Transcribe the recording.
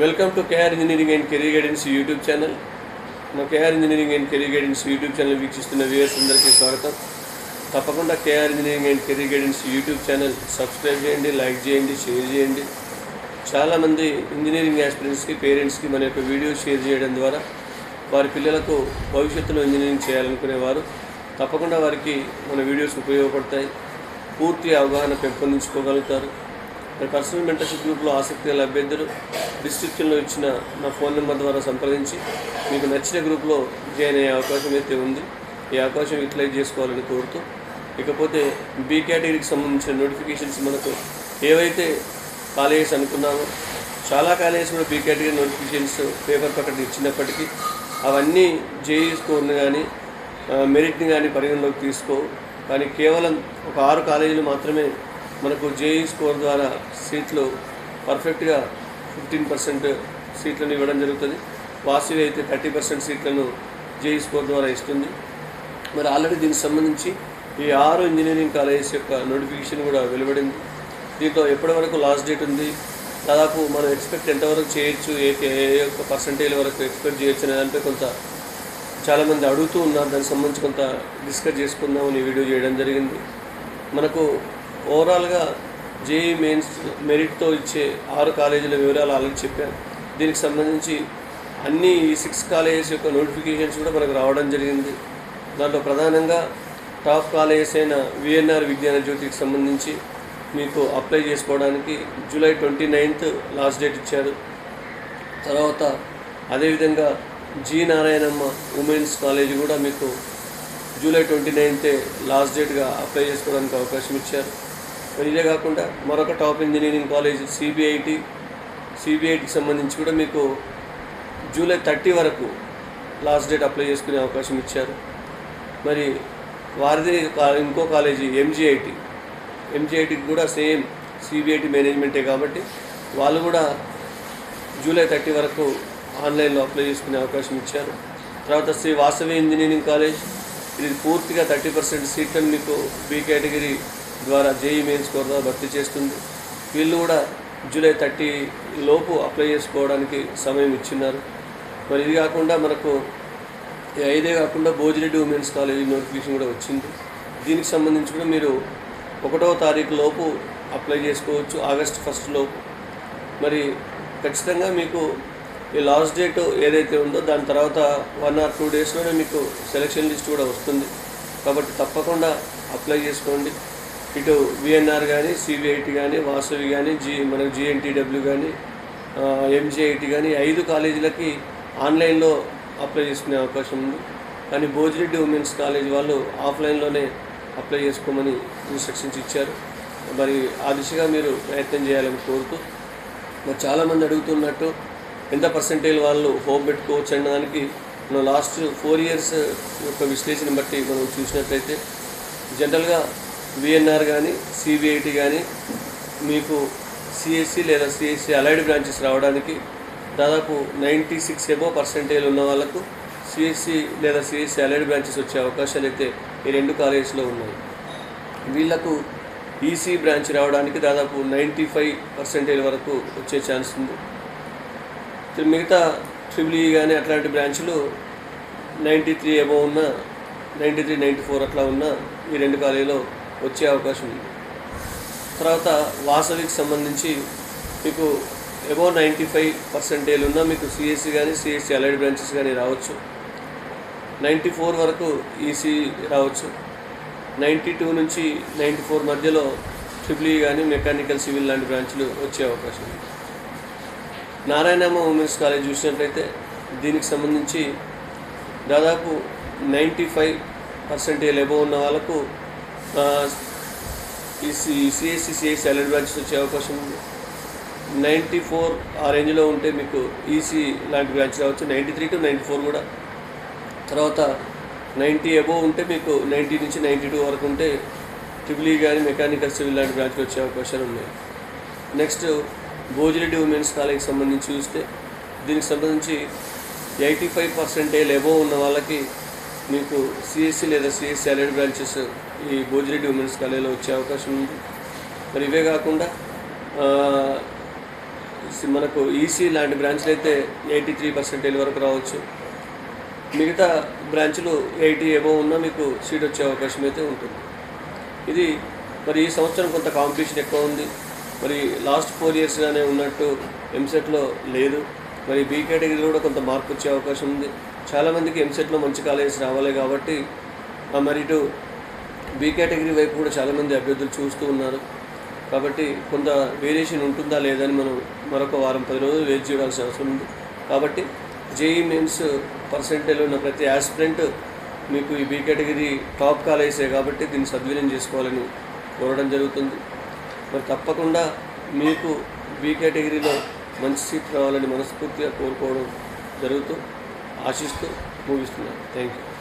Welcome to KR engineering and career guidance YouTube channel మా KR engineering and career guidance YouTube channel వీక్షిస్తున్న viewers అందరికీ స్వాగతం. తప్పకుండా KR engineering and career guidance YouTube channel subscribe చేయండి like చేయండి share చేయండి. చాలామంది ఇంజనీరింగ్ యాస్పిరెంట్స్కి పేరెంట్స్కి మన యొక్క వీడియో షేర్ చేయడం ద్వారా వారి పిల్లలకు భవిష్యత్తులో ఇంజనీరింగ్ చేయాలనుకునేవారు. తప్పకుండా వారికి మన వీడియోస్ ఉపయోగపడతాయి. పూర్తి అవగాహన పెంపొందించుకోగలుగుతారు. పర్సనల్ మెంటర్షిప్ గ్రూప్లో ఆసక్తి గల అభ్యర్థులు డిస్క్రిప్షన్లో ఇచ్చిన నా ఫోన్ నెంబర్ ద్వారా సంప్రదించి మీకు నచ్చిన గ్రూప్లో జాయిన్ అయ్యే అవకాశం అయితే ఉంది. ఈ అవకాశం యూటిలైజ్ చేసుకోవాలని కోరుతూ ఇకపోతే బీ కేటగిరీకి సంబంధించిన నోటిఫికేషన్స్ మనకు ఏవైతే కాలేజెస్ అనుకున్నామో చాలా కాలేజెస్ కూడా బి కేటగిరీ నోటిఫికేషన్స్ పేపర్ ప్రకటన ఇచ్చినప్పటికీ అవన్నీ జేఈ స్కోర్ని కానీ మెరిట్ని కానీ పరిగణలోకి తీసుకో కానీ కేవలం ఒక ఆరు కాలేజీలు మాత్రమే మనకు జేఈ స్కోర్ ద్వారా సీట్లు పర్ఫెక్ట్గా ఫిఫ్టీన్ పర్సెంట్ సీట్లను ఇవ్వడం జరుగుతుంది. వాసవి అయితే థర్టీ పర్సెంట్ సీట్లను జేఈ స్కోర్ ద్వారా ఇస్తుంది. మరి ఆల్రెడీ దీనికి సంబంధించి ఈ ఆరు ఇంజనీరింగ్ కాలేజెస్ యొక్క నోటిఫికేషన్ కూడా వెలువడింది. దీంట్లో ఎప్పటి వరకు లాస్ట్ డేట్ ఉంది? దాదాపు మనం ఎక్స్పెక్ట్ ఎంతవరకు చేయొచ్చు? ఏ ఏ యొక్క పర్సంటేజ్ వరకు ఎక్స్పెక్ట్ చేయొచ్చు అనే దానిపై కొంత చాలామంది అడుగుతూ ఉన్నారు. దానికి సంబంధించి కొంత డిస్కస్ చేసుకుందామని వీడియో చేయడం జరిగింది. మనకు ఓవరాల్గా జేఈ మెయిన్స్ మెరిట్తో ఇచ్చే ఆరు కాలేజీల వివరాలు అలాగే చెప్పాను. దీనికి సంబంధించి అన్ని ఈ సిక్స్ కాలేజెస్ యొక్క నోటిఫికేషన్స్ కూడా మనకు రావడం జరిగింది. దాంట్లో ప్రధానంగా టాప్ కాలేజెస్ అయిన విఎన్ఆర్ విజ్ఞాన జ్యోతికి సంబంధించి మీకు అప్లై చేసుకోవడానికి July twenty ninth last date ఇచ్చారు. తర్వాత అదేవిధంగా జి నారాయణమ్మ ఉమెన్స్ కాలేజ్ కూడా మీకు జూలై ట్వంటీ నైన్తే లాస్ట్ డేట్గా అప్లై చేసుకోవడానికి అవకాశం ఇచ్చారు. మరి ఇదే కాకుండా మరొక టాప్ ఇంజనీరింగ్ కాలేజ్ సిబిఐటి సిబిఐటికి సంబంధించి కూడా మీకు జూలై థర్టీ వరకు లాస్ట్ డేట్ అప్లై చేసుకునే అవకాశం ఇచ్చారు. మరి వారిది కా- ఇంకో కాలేజీ ఎంజీఐటి ఎంజీఐటికి కూడా సేమ్ సిబిఐటి మేనేజ్మెంటే కాబట్టి వాళ్ళు కూడా జూలై థర్టీ వరకు ఆన్లైన్లో అప్లై చేసుకునే అవకాశం ఇచ్చారు. తర్వాత శ్రీ వాసవి ఇంజనీరింగ్ కాలేజ్ ఇది పూర్తిగా థర్టీ పర్సెంట్ సీట్లను మీకు బీ కేటగిరీ ద్వారా జేఈ మెయిన్స్ స్కోర్ ద్వారా భర్తీ చేస్తుంది. వీళ్ళు కూడా జూలై థర్టీ లోపు అప్లై చేసుకోవడానికి సమయం ఇచ్చిన్నారు మరి ఇది కాకుండా మనకు ఐదే కాకుండా భోజిరెడ్డి ఉమెన్స్ కాలేజీ నోటిఫికేషన్ కూడా వచ్చింది. దీనికి సంబంధించి కూడా మీరు ఒకటవ తారీఖు లోపు అప్లై చేసుకోవచ్చు ఆగస్ట్ ఫస్ట్ లోపు. మరి ఖచ్చితంగా మీకు ఈ లాస్ట్ డేట్ ఏదైతే ఉందో దాని తర్వాత వన్ ఆర్ టూ డేస్లోనే మీకు సెలక్షన్ లిస్ట్ కూడా వస్తుంది. కాబట్టి తప్పకుండా అప్లై చేసుకోండి. ఇటు విఎన్ఆర్ కానీ సిబిఐటి కానీ వాసవి కానీ జీ మనకు జిఎన్టీడబ్ల్యూ కానీ ఎంజిఐటి కానీ ఐదు కాలేజీలకి ఆన్లైన్లో అప్లై చేసుకునే అవకాశం ఉంది. కానీ భోజిరెడ్డి ఉమెన్స్ కాలేజ్ వాళ్ళు ఆఫ్లైన్లోనే అప్లై చేసుకోమని ఇన్స్ట్రక్షన్స్ ఇచ్చారు. మరి ఆ దిశగా మీరు ప్రయత్నం చేయాలని కోరుతూ మరి చాలామంది అడుగుతున్నట్టు ఎంత పర్సెంటేజ్ వాళ్ళు హోప్ పెట్టుకోవచ్చు అనడానికి దానికి మనం లాస్ట్ ఫోర్ ఇయర్స్ యొక్క విశ్లేషణ బట్టి మనం చూసినట్లయితే జనరల్గా విఎన్ఆర్ కానీ సిబిఐటి కానీ మీకు సిఎస్సి లేదా సిఎస్సి అలైడ్ బ్రాంచెస్ రావడానికి దాదాపు నైంటీ సిక్స్ ఎబో పర్సెంటేజ్ ఉన్న వాళ్ళకు సిఎస్సి లేదా సిఎస్సి అలైడ్ బ్రాంచెస్ వచ్చే అవకాశాలు అయితే ఈ రెండు కాలేజెస్లో ఉన్నాయి. వీళ్ళకు ఈసీ బ్రాంచ్ రావడానికి దాదాపు నైంటీ ఫైవ్ పర్సెంటేజ్ వరకు వచ్చే ఛాన్స్ ఉంది. మిగతా ట్రిపుల్ ఈ కానీ అట్లాంటి బ్రాంచ్లు నైంటీ త్రీ ఎబో ఉన్న నైంటీ త్రీ నైంటీ ఫోర్ అట్లా ఉన్న ఈ రెండు కాలేజీలో వచ్చే అవకాశం ఉంది. తర్వాత వాసవికి సంబంధించి మీకు ఎబో నైంటీ ఫైవ్ పర్సెంటేజ్ ఉన్నా మీకు సిఎస్సి కానీ సిఎస్సి అలైడ్ బ్రాంచెస్ కానీ రావచ్చు. నైంటీ ఫోర్ వరకు ఈసీ రావచ్చు. నైంటీ టూ నుంచి నైంటీ ఫోర్ మధ్యలో ట్రిపుల్ కానీ మెకానికల్ సివిల్ లాంటి బ్రాంచ్లు వచ్చే అవకాశం ఉంది. నారాయణమ్మ ఉమెన్స్ కాలేజ్ చూసినట్లయితే దీనికి సంబంధించి దాదాపు నైంటీ ఫైవ్ పర్సెంటేజ్ ఎబో ఉన్న వాళ్ళకు సిఎస్సి సిఎస్సి అలెడ్ బ్రాంచెస్ వచ్చే అవకాశం ఉంది. నైంటీ ఫోర్ ఆ రేంజ్లో ఉంటే మీకు ఈసీ లాంటి బ్రాంచ్ రావచ్చు. Ninety three to ninety four కూడా. తర్వాత నైంటీ అబోవ్ ఉంటే మీకు నైంటీ నుంచి నైంటీ టూ వరకు ఉంటే ట్రిపుల్ ఈ కానీ మెకానికల్ సివిల్ లాంటి బ్రాంచ్లు వచ్చే అవకాశాలు ఉన్నాయి. నెక్స్ట్ భోజిరెడ్డి ఉమెన్స్ కాలేజ్కి సంబంధించి చూస్తే దీనికి సంబంధించి ఎయిటీ ఫైవ్ పర్సెంటేజ్ ఎబోవ్ ఉన్న వాళ్ళకి మీకు సిఎస్సి లేదా సిఎస్సి అలైడ్ బ్రాంచెస్ ఈ భోజిరెడ్డి ఉమెన్స్ కాలేజ్లో వచ్చే అవకాశం ఉంది. మరి ఇవే కాకుండా మనకు ఈసీ లాంటి బ్రాంచ్లు అయితే ఎయిటీ త్రీ పర్సెంటేజ్ వరకు రావచ్చు. మిగతా బ్రాంచ్లు ఎయిటీ ఎబో ఉన్నా మీకు సీట్ వచ్చే అవకాశం అయితే ఉంటుంది. ఇది మరి ఈ సంవత్సరం కొంత కాంపిటీషన్ ఎక్కువ ఉంది. మరి లాస్ట్ ఫోర్ ఇయర్స్గానే ఉన్నట్టు ఎంసెట్లో లేదు. మరి బీ కేటగిరీలో కూడా కొంత మార్పు వచ్చే అవకాశం ఉంది. చాలామందికి ఎంసెట్లో మంచి కాలేజెస్ రావాలి కాబట్టి ఆ మరి ఇటు బీ కేటగిరీ వైపు కూడా చాలామంది అభ్యర్థులు చూస్తూ ఉన్నారు. కాబట్టి కొంత వేరియేషన్ ఉంటుందా లేదా అని మనం మరొక వారం పది రోజులు వేచి చూడాల్సిన అవసరం ఉంది. కాబట్టి జేఈ మెయిన్స్ పర్సెంటేజ్ ఉన్న ప్రతి యాస్పిరెంట్ మీకు ఈ బీ కేటగిరీ టాప్ కాలేజే కాబట్టి దీన్ని సద్వినియోగం చేసుకోవాలని కోరడం జరుగుతుంది. మరి తప్పకుండా మీకు బీ కేటగిరీలో మంచి సీట్ రావాలని మనస్ఫూర్తిగా కోరుకోవడం జరుగుతూ आशीष को थैंक यू